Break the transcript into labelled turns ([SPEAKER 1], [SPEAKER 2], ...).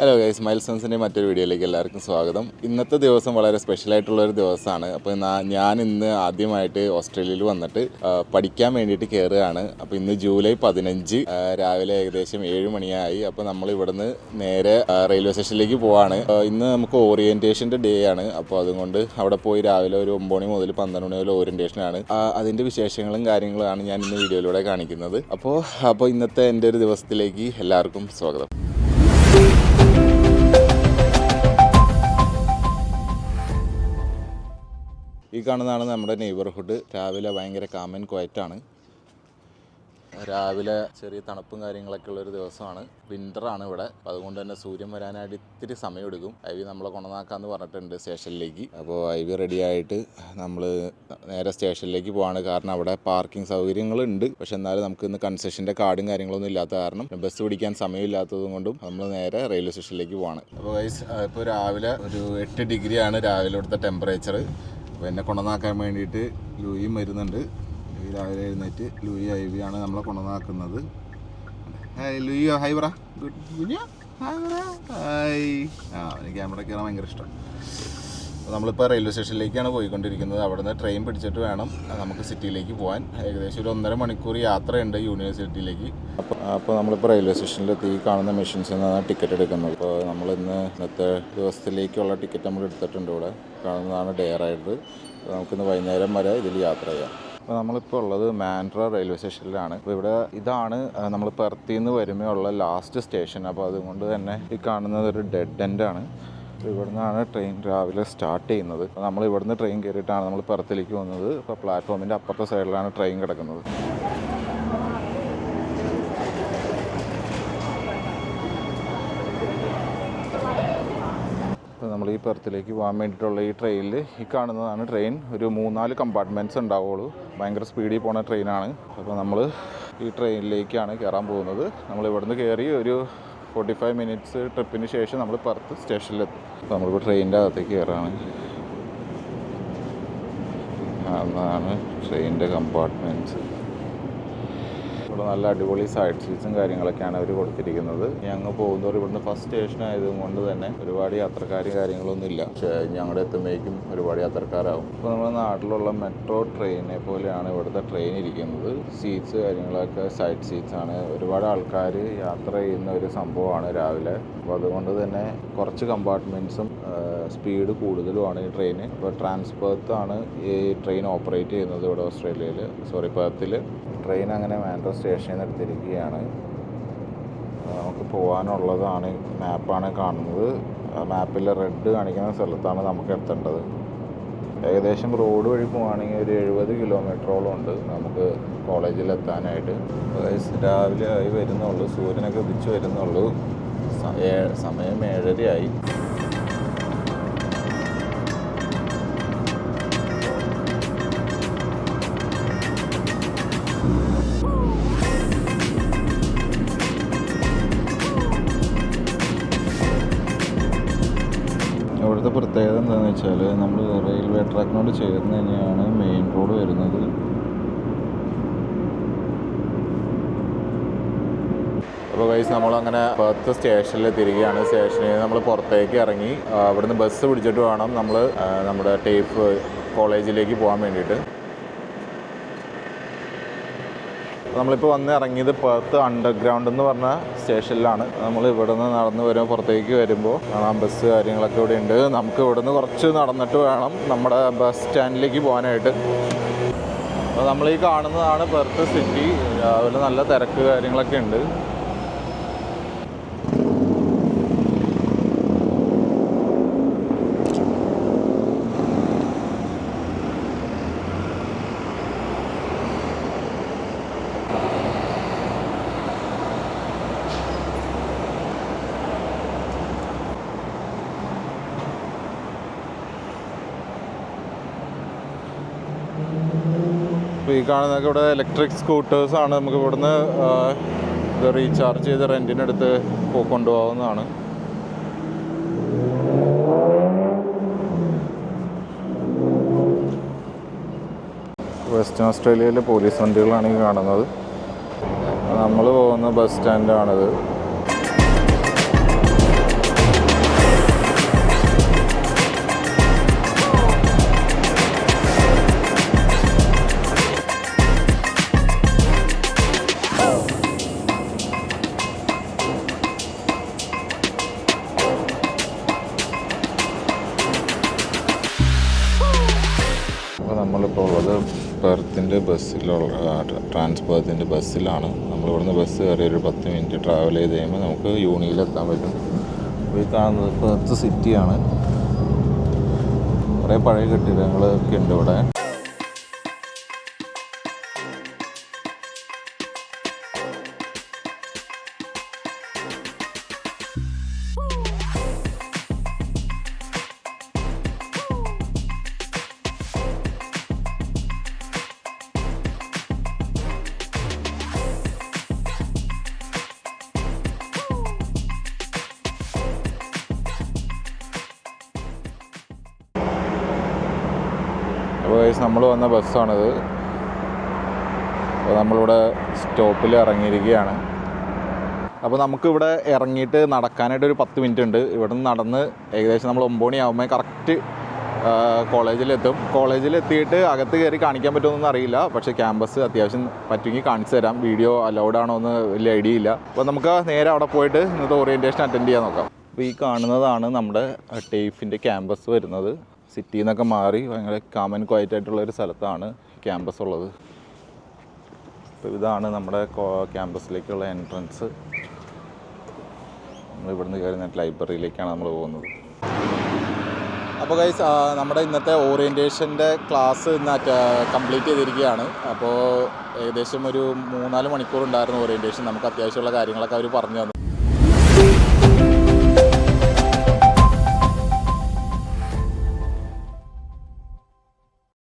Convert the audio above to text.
[SPEAKER 1] Hello guys mile സൺസിന്റെ മറ്റൊരു വീഡിയോയിലേക്ക് എല്ലാവർക്കും സ്വാഗതം. ഇന്നത്തെ ദിവസം വളരെ സ്പെഷ്യൽ ആയിട്ടുള്ള ഒരു ദിവസമാണ്. അപ്പോൾ ഞാൻ ഇന്ന് ആദ്യമായിട്ട് ഓസ്ട്രേലിയയിൽ വന്നിട്ട് പഠിക്കാൻ വേണ്ടിയിട്ട് കയറുകയാണ് അപ്പോൾ ഇന്ന് ജൂലൈ പതിനഞ്ച് രാവിലെ ഏകദേശം ഏഴ് മണിയായി. അപ്പോൾ നമ്മൾ ഇവിടുന്ന് നേരെ റെയിൽവേ സ്റ്റേഷനിലേക്ക് പോവാണ്. ഇന്ന് നമുക്ക് ഓറിയന്റേഷന്റെ ഡേ ആണ്. അപ്പോൾ അതുകൊണ്ട് അവിടെ പോയി രാവിലെ ഒരു ഒമ്പത് മണി മുതൽ പന്ത്രണ്ട് മണി വരെ ഓറിയന്റേഷനാണ് അതിന്റെ വിശേഷങ്ങളും കാര്യങ്ങളുമാണ് ഞാൻ ഇന്ന് വീഡിയോയിലൂടെ കാണിക്കുന്നത്. അപ്പോൾ അപ്പോൾ ഇന്നത്തെ എന്റെ ഒരു ദിവസത്തിലേക്ക് എല്ലാവർക്കും സ്വാഗതം. ഈ കാണുന്നതാണ് നമ്മുടെ നെയ്ബർഹുഡ് രാവിലെ ഭയങ്കര കാമൻ ക്വയറ്റാണ് രാവിലെ ചെറിയ തണുപ്പും കാര്യങ്ങളൊക്കെ ഉള്ളൊരു ദിവസമാണ്. വിന്ററാണ് ഇവിടെ. അപ്പോൾ അതുകൊണ്ട് തന്നെ സൂര്യൻ വരാനായിട്ട് ഇത്തിരി സമയമെടുക്കും. ഐ വി നമ്മളെ കൊണ്ടുവന്നാക്കാന്ന് പറഞ്ഞിട്ടുണ്ട് സ്റ്റേഷനിലേക്ക്. അപ്പോൾ ഐ വി റെഡി ആയിട്ട് നമ്മൾ നേരെ സ്റ്റേഷനിലേക്ക് പോവാണ്. കാരണം അവിടെ പാർക്കിംഗ് സൗകര്യങ്ങളുണ്ട്. പക്ഷെ എന്നാലും നമുക്ക് ഇന്ന് കൺസെഷന്റെ കാർഡും കാര്യങ്ങളൊന്നും ഇല്ലാത്ത കാരണം ബസ് പിടിക്കാൻ സമയമില്ലാത്തത് കൊണ്ടും നമ്മൾ നേരെ റെയിൽവേ സ്റ്റേഷനിലേക്ക് പോവാണ്. അപ്പോൾ ഇപ്പോൾ രാവിലെ ഒരു എട്ട് ഡിഗ്രിയാണ് രാവിലെ ഇവിടുത്തെ ടെമ്പറേച്ചർ അപ്പോൾ എന്നെ കൊണ്ടുവന്നാക്കാൻ വേണ്ടിയിട്ട് ലൂയിയും വരുന്നുണ്ട്. ലൂയി രാവിലെ എഴുന്നേറ്റ് ലൂയി ഐ വി ആണ് നമ്മളെ കൊണ്ടുവന്നാക്കുന്നത്. ലൂയി ഹൈ പറ ഗുഡ് കുഞ്ഞ ഹായ് പറ ഹായ് ആ എനിക്ക് ക്യാമറ കയറാൻ ഭയങ്കര ഇഷ്ടം. നമ്മളിപ്പോൾ റെയിൽവേ സ്റ്റേഷനിലേക്കാണ് പോയിക്കൊണ്ടിരിക്കുന്നത്. അവിടുന്ന് ട്രെയിൻ പിടിച്ചിട്ട് വേണം നമുക്ക് സിറ്റിയിലേക്ക് പോകാൻ ഏകദേശം ഒരു ഒന്നര മണിക്കൂർ യാത്രയുണ്ട് യൂണിവേഴ്സിറ്റിയിലേക്ക് അപ്പോൾ അപ്പോൾ നമ്മളിപ്പോൾ റെയിൽവേ സ്റ്റേഷനിലെത്തി കാണുന്ന മെഷീൻസിൽ നിന്നാണ് ടിക്കറ്റ് എടുക്കുന്നത്. അപ്പോൾ നമ്മൾ ഇന്ന് ഇന്നത്തെ ദിവസത്തിലേക്കുള്ള ടിക്കറ്റ് നമ്മൾ എടുത്തിട്ടുണ്ട് ഇവിടെ. കാണുന്നതാണ് ഡേ അപ്പോൾ നമുക്കിന്ന് വൈകുന്നേരം വരെ ഇതിൽ യാത്ര ചെയ്യാം. അപ്പോൾ നമ്മളിപ്പോൾ ഉള്ളത് മാൻഡ്ര റെയിൽവേ സ്റ്റേഷനിലാണ് അപ്പോൾ ഇവിടെ ഇതാണ് നമ്മൾ പെർത്തിന്ന് വരുമ്പോൾ ഉള്ള ലാസ്റ്റ് സ്റ്റേഷൻ അപ്പോൾ അതുകൊണ്ട് തന്നെ ഈ കാണുന്നത് ഒരു ഡെഡ് എൻഡാണ് അപ്പോൾ ഇവിടുന്നാണ് ട്രെയിൻ രാവിലെ സ്റ്റാർട്ട് ചെയ്യുന്നത്. അപ്പോൾ നമ്മൾ ഇവിടുന്ന് ട്രെയിൻ കയറിയിട്ടാണ് നമ്മൾ പുറത്തിലേക്ക് വന്നത് അപ്പോൾ പ്ലാറ്റ്ഫോമിന്റെ അപ്പുറത്തെ സൈഡിലാണ് ട്രെയിൻ കിടക്കുന്നത്. അപ്പോൾ നമ്മൾ ഈ പുറത്തിലേക്ക് പോകാൻ വേണ്ടിയിട്ടുള്ള ഈ ട്രെയിനിൽ ഈ കാണുന്നതാണ് ട്രെയിൻ ഒരു മൂന്നാൽ കമ്പാർട്ട്മെന്റ്സ് ഉണ്ടാവുള്ളൂ. ഭയങ്കര സ്പീഡിൽ പോണ ട്രെയിനാണ് അപ്പോൾ നമ്മൾ ഈ ട്രെയിനിലേക്കാണ് കയറാൻ പോകുന്നത്. നമ്മൾ ഇവിടുന്ന് കയറി ഒരു ഫോർട്ടി ഫൈവ് മിനിറ്റ്സ് ട്രിപ്പിന് ശേഷം നമ്മൾ പുറത്ത് സ്റ്റേഷനിലെത്തും. നമ്മളിപ്പോൾ ട്രെയിനിന്റെ അകത്തേക്ക് കയറാണ് അതാണ് ട്രെയിനിന്റെ കമ്പാർട്ട്മെന്റ്സ് ഇവിടെ നല്ല അടിപൊളി സൈഡ് സീറ്റ്സും കാര്യങ്ങളൊക്കെയാണ് അവർ കൊടുത്തിരിക്കുന്നത്. ഞങ്ങൾ പോകുന്നവർ ഇവിടുന്ന് ഫസ്റ്റ് സ്റ്റേഷൻ ആയതുകൊണ്ട് തന്നെ ഒരുപാട് യാത്രക്കാരും കാര്യങ്ങളൊന്നും ഇല്ല. പക്ഷേ ഞങ്ങളുടെ എത്തുമ്പോഴേക്കും ഒരുപാട് യാത്രക്കാരാവും. ഇപ്പോൾ നമ്മുടെ നാട്ടിലുള്ള മെട്രോ ട്രെയിനെ പോലെയാണ് ഇവിടുത്തെ ട്രെയിൻ ഇരിക്കുന്നത്. സീറ്റ്സ് കാര്യങ്ങളൊക്കെ സൈഡ് സീറ്റ്സ് ആണ്. ഒരുപാട് ആൾക്കാർ യാത്ര ചെയ്യുന്ന ഒരു സംഭവമാണ് രാവിലെ. അപ്പോൾ അതുകൊണ്ട് തന്നെ കുറച്ച് കമ്പാർട്ട്മെന്റ്സും സ്പീഡ് കൂടുതലുമാണ് ഈ ട്രെയിന് അപ്പോൾ ട്രാൻസ്പേർത്ത് ആണ് ഈ ട്രെയിൻ ഓപ്പറേറ്റ് ചെയ്യുന്നത് ഇവിടെ ഓസ്ട്രേലിയയിൽ സോറി പേർത്തിൽ ട്രെയിൻ അങ്ങനെ മാൻഡ്രോ സ്റ്റേഷനിൽ നിർത്തിയിരിക്കുകയാണ് നമുക്ക് പോകാനുള്ളതാണ് മാപ്പാണ് കാണുന്നത്. മാപ്പിൽ റെഡ് കാണിക്കുന്ന സ്ഥലത്താണ് നമുക്ക് എത്തേണ്ടത്. ഏകദേശം റോഡ് വഴി പോവുകയാണെങ്കിൽ ഒരു എഴുപത് കിലോമീറ്ററോളം ഉണ്ട് നമുക്ക് കോളേജിൽ എത്താനായിട്ട്. രാവിലെ ആയി വരുന്നുള്ളൂ. സൂര്യനൊക്കെ ഉദിച്ച് വരുന്നുള്ളൂ. സമയം ഏഴരയായി. എന്താണെന്ന് വെച്ചാൽ നമ്മൾ റെയിൽവേ ട്രാക്കിനോട് ചേർന്ന് തന്നെയാണ് മെയിൻ റോഡ് വരുന്നത്. അപ്പോൾ വൈസ് നമ്മളങ്ങനെ പത്ത് സ്റ്റേഷനിൽ തിരികെയാണ്. സ്റ്റേഷനിൽ നിന്ന് നമ്മൾ പുറത്തേക്ക് ഇറങ്ങി അവിടുന്ന് ബസ് പിടിച്ചിട്ട് വേണം നമ്മൾ നമ്മുടെ ടേഫ് കോളേജിലേക്ക് പോകാൻ വേണ്ടിയിട്ട്. നമ്മളിപ്പോൾ വന്ന് ഇറങ്ങിയത് പുറത്ത് അണ്ടർഗ്രൗണ്ട് എന്ന് പറഞ്ഞ സ്റ്റേഷനിലാണ്. നമ്മൾ ഇവിടെ നിന്ന് നടന്ന് വരുമ്പോൾ പുറത്തേക്ക് വരുമ്പോൾ കാണാൻ ബസ് കാര്യങ്ങളൊക്കെ ഇവിടെ ഉണ്ട്. നമുക്ക് ഇവിടെ നിന്ന് കുറച്ച് നടന്നിട്ട് വേണം നമ്മുടെ ബസ് സ്റ്റാൻഡിലേക്ക് പോകാനായിട്ട്. അപ്പോൾ നമ്മൾ ഈ കാണുന്നതാണ് പെർത്ത് സിറ്റി രാവിലെ നല്ല തിരക്ക് കാര്യങ്ങളൊക്കെ ഉണ്ട്. ഈ കാണുന്നതൊക്കെ ഇവിടെ ഇലക്ട്രിക് സ്കൂട്ടേഴ്സാണ് നമുക്ക് ഇവിടുന്ന് ഇത് റീചാർജ് ചെയ്ത് റെന്റിനെടുത്ത് കൊണ്ടുപോകാവുന്നതാണ്. വെസ്റ്റേൺ ഓസ്ട്രേലിയയിലെ പോലീസ് വണ്ടികളാണ് ഈ കാണുന്നത്. നമ്മൾ പോകുന്ന ബസ് സ്റ്റാൻഡാണിത് നമ്മളിപ്പോൾ ഉള്ളത് പെർത്തിന്റെ ബസ്സിലുള്ള ട്രാൻസ്പേർത്തിന്റെ ബസ്സിലാണ്. നമ്മളിവിടുന്ന് ബസ് കയറി ഒരു പത്ത് മിനിറ്റ് ട്രാവൽ ചെയ്ത് കഴിയുമ്പോൾ നമുക്ക് യൂണിയിലെത്താൻ പറ്റും. അപ്പോൾ ഈ കാണുന്നത് പെർത്ത് സിറ്റിയാണ് കുറേ പഴയ കെട്ടിടങ്ങളൊക്കെ ഉണ്ട് ഇവിടെ. അപ്പോൾ നമ്മൾ വന്ന ബസ്സാണിത്. അപ്പോൾ നമ്മളിവിടെ സ്റ്റോപ്പിൽ ഇറങ്ങിയിരിക്കുകയാണ്. അപ്പോൾ നമുക്കിവിടെ ഇറങ്ങിയിട്ട് നടക്കാനായിട്ട് ഒരു പത്ത് മിനിറ്റ് ഉണ്ട്. ഇവിടെ നിന്ന് നടന്ന് ഏകദേശം നമ്മൾ ഒമ്പത് ആകുമ്പോൾ കറക്റ്റ് കോളേജിലെത്തും കോളേജിലെത്തിയിട്ട് അകത്ത് കയറി കാണിക്കാൻ പറ്റുമെന്നൊന്നും അറിയില്ല. പക്ഷേ ക്യാമ്പസ് അത്യാവശ്യം പറ്റുമെങ്കിൽ കാണിച്ചു തരാം. വീഡിയോ അലൗഡ് ആണോ എന്ന് വലിയ ഐഡിയ ഇല്ല. അപ്പോൾ നമുക്ക് നേരെ അവിടെ പോയിട്ട് ഇന്നത്തെ ഓറിയന്റേഷൻ അറ്റൻഡ് ചെയ്യാൻ നോക്കാം. അപ്പോൾ ഈ കാണുന്നതാണ് നമ്മുടെ ടേഫിന്റെ ക്യാമ്പസ് വരുന്നത്. സിറ്റിയിൽ നിന്നൊക്കെ മാറി ഭയങ്കര കാമൻ ക്വയറ്റ് ആയിട്ടുള്ള ഒരു സ്ഥലത്താണ് ക്യാമ്പസ് ഉള്ളത്. അപ്പോൾ ഇതാണ് നമ്മുടെ ക്യാമ്പസിലേക്കുള്ള എൻട്രൻസ് നമ്മൾ ഇവിടുന്ന് കയറി നേരിട്ട് ലൈബ്രറിയിലേക്കാണ് നമ്മൾ പോകുന്നത്. അപ്പോൾ ഗൈസ് നമ്മുടെ ഇന്നത്തെ ഓറിയന്റേഷന്റെ ക്ലാസ് ഇന്ന് കംപ്ലീറ്റ് ചെയ്തിരിക്കുകയാണ്. അപ്പോൾ ഏകദേശം ഒരു മൂന്നാൽ മണിക്കൂർ ഉണ്ടായിരുന്നു ഓറിയന്റേഷൻ നമുക്ക് അത്യാവശ്യമുള്ള കാര്യങ്ങളൊക്കെ അവർ പറഞ്ഞു തന്നു.